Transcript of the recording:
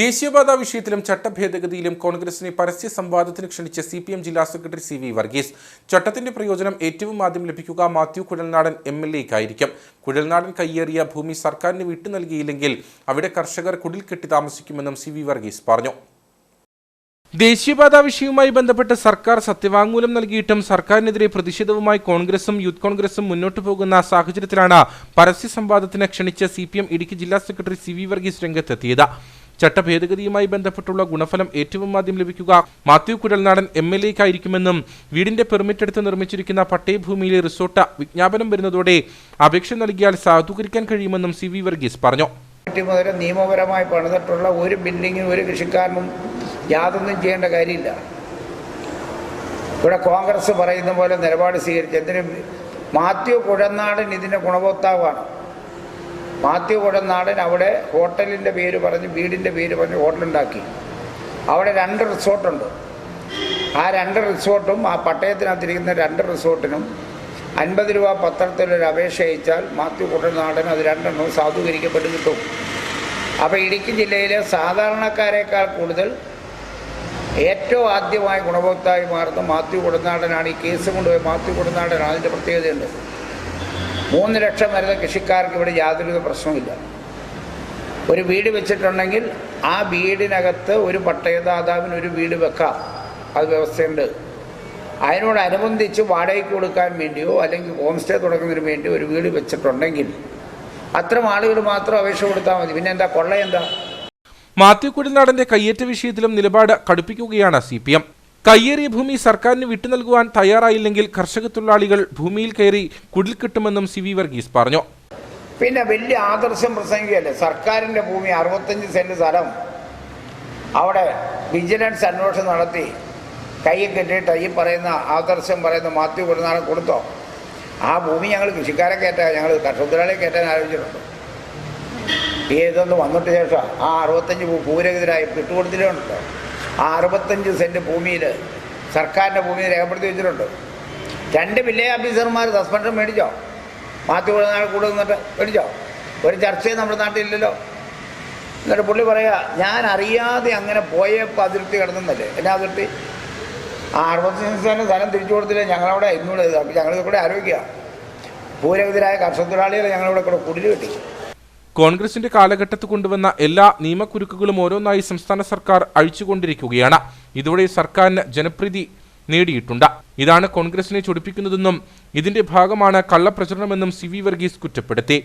ദേശീയപാത വിഷയത്തിലും ചട്ടഭേദഗതിയിലും കോൺഗ്രസിനെ പരസ്യ സംവാദത്തിന് ക്ഷണിച്ച സി പി എം ജില്ലാ സെക്രട്ടറി സി വി വർഗീസ്. ചട്ടത്തിന്റെ പ്രയോജനം ഏറ്റവും ആദ്യം ലഭിക്കുക മാത്യു കുഴൽനാടൻ എം എൽ എക്കായിരിക്കും കുഴൽനാടൻ കയ്യേറിയ ഭൂമി സർക്കാരിന് വിട്ടു നൽകിയില്ലെങ്കിൽ അവിടെ കർഷകർ കുടിൽ കെട്ടി താമസിക്കുമെന്നും സി വി വർഗീസ് പറഞ്ഞു. ദേശീയപാത വിഷയവുമായി ബന്ധപ്പെട്ട് സർക്കാർ സത്യവാങ്മൂലം നൽകിയിട്ടും സർക്കാരിനെതിരെ പ്രതിഷേധവുമായി കോൺഗ്രസും യൂത്ത് കോൺഗ്രസും മുന്നോട്ടു പോകുന്ന സാഹചര്യത്തിലാണ് പരസ്യ സംവാദത്തിന് ക്ഷണിച്ച സി ഇടുക്കി ജില്ലാ സെക്രട്ടറി സി വി വർഗീസ് രംഗത്തെത്തിയത്. ചട്ടഭേദഗതിയുമായി ബന്ധപ്പെട്ടുള്ള ഗുണഫലം ഏറ്റവും ആദ്യം ലഭിക്കുക മാത്യു കുഴൽനാടൻ എം എൽ എക്കായിരിക്കുമെന്നും വീടിന്റെ പെർമിറ്റ് എടുത്ത് നിർമ്മിച്ചിരിക്കുന്ന പട്ടയഭൂമിയിലെ റിസോർട്ട് വിജ്ഞാപനം വരുന്നതോടെ അപേക്ഷ നൽകിയാൽ സാധൂകരിക്കാൻ കഴിയുമെന്നും സി വി വർഗീസ് പറഞ്ഞു. നിയമപരമായി പണിതിട്ടുള്ള ഒരു ബിൽഡിങ്ങിനും ഒരു കൃഷിക്കാരനും യാതൊന്നും ചെയ്യേണ്ട കാര്യമില്ല. ഇവിടെ കോൺഗ്രസ് പറയുന്ന പോലെ നിലപാട് സ്വീകരിച്ച് എന്തിനും മാത്യു കുഴനാടൻ ഇതിന്റെ ഗുണഭോക്താവാണ്. മാത്യു കുഴനാടൻ അവിടെ ഹോട്ടലിന്റെ പേര് പറഞ്ഞ് വീടിന്റെ പേര് പറഞ്ഞ് ഹോട്ടലുണ്ടാക്കി. അവിടെ രണ്ട് റിസോർട്ടുണ്ട്. ആ രണ്ട് റിസോർട്ടും ആ പട്ടയത്തിനകത്തിരിക്കുന്ന രണ്ട് റിസോർട്ടിനും അൻപത് രൂപ പത്രത്തിലൊരു അപേക്ഷ അയച്ചാൽ മാത്യു കുട്ടനാടൻ അത് രണ്ടെണ്ണവും സാധൂകരിക്കപ്പെട്ട് കിട്ടും അപ്പോൾ ഇടുക്കി ജില്ലയിലെ സാധാരണക്കാരേക്കാൾ കൂടുതൽ ഏറ്റവും ആദ്യമായി ഗുണഭോക്തായി മാറുന്ന മാത്യു കുടനാടനാണ് ഈ കേസ് കൊണ്ടുപോയി മാത്യു കുടനാടനാണ് അതിന്റെ പ്രത്യേകതയുണ്ട്. മൂന്ന് ലക്ഷം വരുന്ന കൃഷിക്കാർക്ക് ഇവിടെ യാതൊരു പ്രശ്നവുമില്ല. ഒരു വീട് വെച്ചിട്ടുണ്ടെങ്കിൽ ആ വീടിനകത്ത് ഒരു പട്ടയദാതാവിന് ഒരു വീട് വെക്കാം. അത് വ്യവസ്ഥയുണ്ട്. അതിനോടനുബന്ധിച്ച് വാടകയ്ക്ക് കൊടുക്കാൻ വേണ്ടിയോ അല്ലെങ്കിൽ ഹോം സ്റ്റേ തുടങ്ങുന്നതിന് വേണ്ടിയോ ഒരു വീട് വെച്ചിട്ടുണ്ടെങ്കിൽ അത്തരം ആളുകൾ മാത്രം അപേക്ഷ കൊടുത്താൽ മതി. പിന്നെ എന്താ? കൊള്ള എന്താ മാത്യു കുടിനാടന്റെ കയ്യേറ്റ വിഷയത്തിലും നിലപാട് കടുപ്പിക്കുകയാണ് സി കയ്യേറിയ ഭൂമി സർക്കാരിന് വിട്ടു നൽകുവാൻ തയ്യാറായില്ലെങ്കിൽ കർഷക തൊഴിലാളികൾ ഭൂമിയിൽ കയറി കുടിൽ കിട്ടുമെന്നും സി വി വർഗീസ് പറഞ്ഞു. പിന്നെ വലിയ ആദർശം പ്രസംഗിക്കല്ലേ സർക്കാരിന്റെ ഭൂമി അറുപത്തഞ്ച് സെന്റ് സ്ഥലം. അവിടെ വിജിലൻസ് അന്വേഷണം നടത്തി. കൈ കെട്ടിയിട്ട് ഈ പറയുന്ന ആദർശം പറയുന്ന മാത്യു പെരുന്നാളെ കൊടുത്തോ? ആ ഭൂമി ഞങ്ങൾ കൃഷിക്കാരെ കയറ്റാൻ ഞങ്ങൾ കർഷകത്തൊഴിലാളിയെ കയറ്റാൻ ആലോചിച്ചിട്ടുണ്ട്. ഈ ഇതൊന്ന് വന്നിട്ട് ശേഷം ആ അറുപത്തഞ്ച് ഭൂരഹിതരായി വിട്ടുകൊടുത്തിട്ടുണ്ടല്ലോ. ആ അറുപത്തഞ്ച് സെന്റ് ഭൂമിയിൽ സർക്കാരിന്റെ ഭൂമിയിൽ രേഖപ്പെടുത്തി വെച്ചിട്ടുണ്ട്. രണ്ട് വില്ലേജ് ഓഫീസർമാർ സസ്പെൻഷൻ മേടിച്ചോ? മാത്യു ആൾ കൂടെ നിന്നിട്ട് മേടിച്ചോ? ഒരു ചർച്ചയും നമ്മുടെ നാട്ടിലില്ലല്ലോ. എന്നിട്ട് പുള്ളി പറയുക ഞാൻ അറിയാതെ അങ്ങനെ പോയപ്പോൾ അതിർത്തി കിടന്നല്ലേ? എന്നാ അതിർത്തി? ആ അറുപത്തഞ്ച് സെന്റ് സ്ഥലം തിരിച്ചു കൊടുത്തില്ല? ഞങ്ങളവിടെ ഇന്നുകൂടെ ഞങ്ങളിത് കൂടെ ആലോചിക്കുക. ഭൂരഹിതരായ കർഷക തൊഴിലാളികളെ ഞങ്ങളിവിടെ കൂടെ കുടിൽ കിട്ടി. കോൺഗ്രസിന്റെ കാലഘട്ടത്ത് കൊണ്ടുവന്ന എല്ലാ നിയമക്കുരുക്കുകളും ഓരോന്നായി സംസ്ഥാന സർക്കാർ അഴിച്ചുകൊണ്ടിരിക്കുകയാണ്. ഇതോടെ സർക്കാരിന് ജനപ്രീതി നേടിയിട്ടുണ്ട്. ഇതാണ് കോൺഗ്രസിനെ ചൊടിപ്പിക്കുന്നതെന്നും ഇതിന്റെ ഭാഗമാണ് കള്ളപ്രചരണമെന്നും സി വി വർഗീസ് കുറ്റപ്പെടുത്തി.